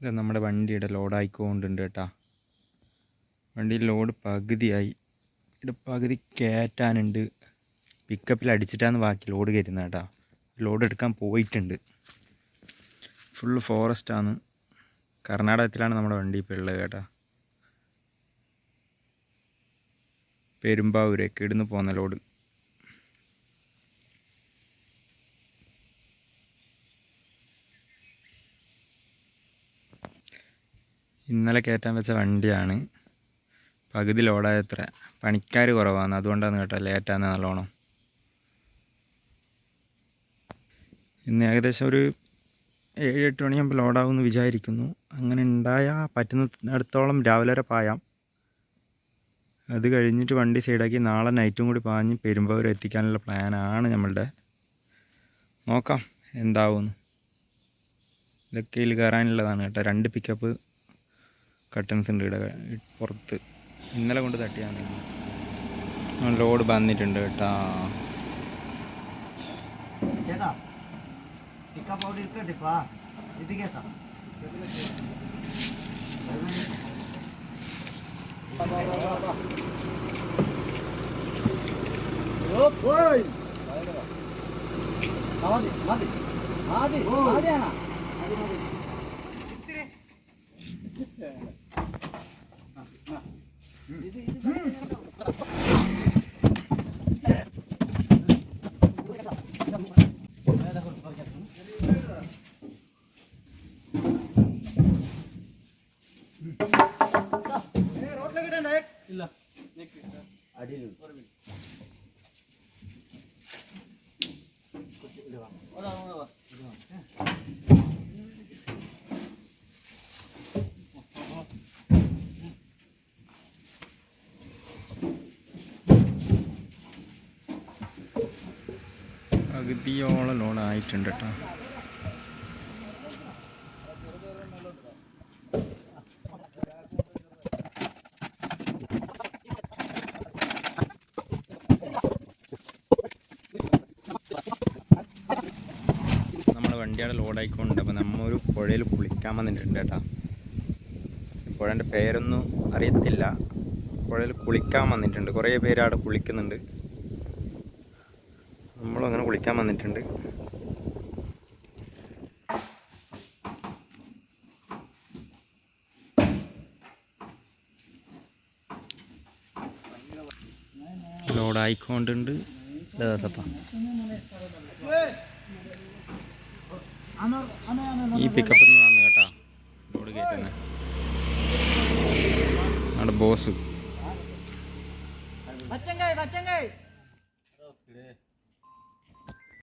ഇത് നമ്മുടെ വണ്ടിയുടെ ലോഡായിക്കൊണ്ടുണ്ട് കേട്ടോ. വണ്ടി ലോഡ് പകുതിയായി. ഇവിടെ പകുതി കയറ്റാനുണ്ട്. പിക്കപ്പിൽ അടിച്ചിട്ടാണ് ബാക്കി ലോഡ് കയറ്റുന്നത് കേട്ടോ. ലോഡ് എടുക്കാൻ പോയിട്ടുണ്ട്. ഫുള്ള് ഫോറസ്റ്റാണ് കർണാടകത്തിലാണ് നമ്മുടെ വണ്ടി ഇപ്പോൾ ഉള്ളത് കേട്ടോ. പെരുമ്പാവൂരേക്ക് ഇടുന്ന് പോകുന്ന ലോഡ്. ഇന്നലെ കയറ്റാൻ വെച്ച വണ്ടിയാണ്. പകുതി ലോഡായത്ര. പണിക്കാർ കുറവാണ് അതുകൊണ്ടാണ് കേട്ടോ ലേറ്റാന്ന് നല്ലോണം. ഇന്ന് ഏകദേശം ഒരു ഏഴ് എട്ട് മണിയാകുമ്പോൾ ലോഡാവുമെന്ന് വിചാരിക്കുന്നു. അങ്ങനെ ഉണ്ടായാൽ പറ്റുന്നിടത്തോളം രാവിലെ വരെ പായാം. അത് കഴിഞ്ഞിട്ട് വണ്ടി സൈഡാക്കി നാളെ നൈറ്റും കൂടി പാഞ്ഞ് പെരുമ്പാവൂർ എത്തിക്കാനുള്ള പ്ലാനാണ് നമ്മളുടെ നോക്കാം എന്താവുമെന്ന് ഇതൊക്കെ ഇതിൽ കയറാനുള്ളതാണ് കേട്ടോ. രണ്ട് പിക്കപ്പ് കട്ടൻസ് ഉണ്ട് ഇവിടെ പുറത്ത്. ഇന്നലെ കൊണ്ട് തട്ടിയാണ് ലോഡ് വന്നിട്ടുണ്ട് കേട്ടാ. ചേട്ടാ പിക്കപ്പ് മതി മതി ഇപ്പാ എത്തിക്കേട്ടാ മതി മതി മതി മതിയാണോ പകുതിയോളം ലോഡ് ആയിട്ടുണ്ട് കേട്ടോ നമ്മുടെ വണ്ടിയുടെ ലോഡായിക്കൊണ്ട് അപ്പോൾ നമ്മ ഒരു പുഴയിൽ കുളിക്കാൻ വന്നിട്ടുണ്ട് കേട്ടോ പുഴന്റെ പേരൊന്നും അറിയത്തില്ല. പുഴയിൽ കുളിക്കാൻ വന്നിട്ടുണ്ട്. കുറേ പേര് അവിടെ കുളിക്കുന്നുണ്ട്. നമ്മളും അങ്ങനെ കുളിക്കാൻ വന്നിട്ടുണ്ട്. ലോഡായിക്കൊണ്ടുണ്ട്. ഈ പിക്കപ്പിൽ നിന്ന് വന്നു കേട്ടാ. ലോഡ് കയറ്റുന്നത് അവിടെ ബോസ്.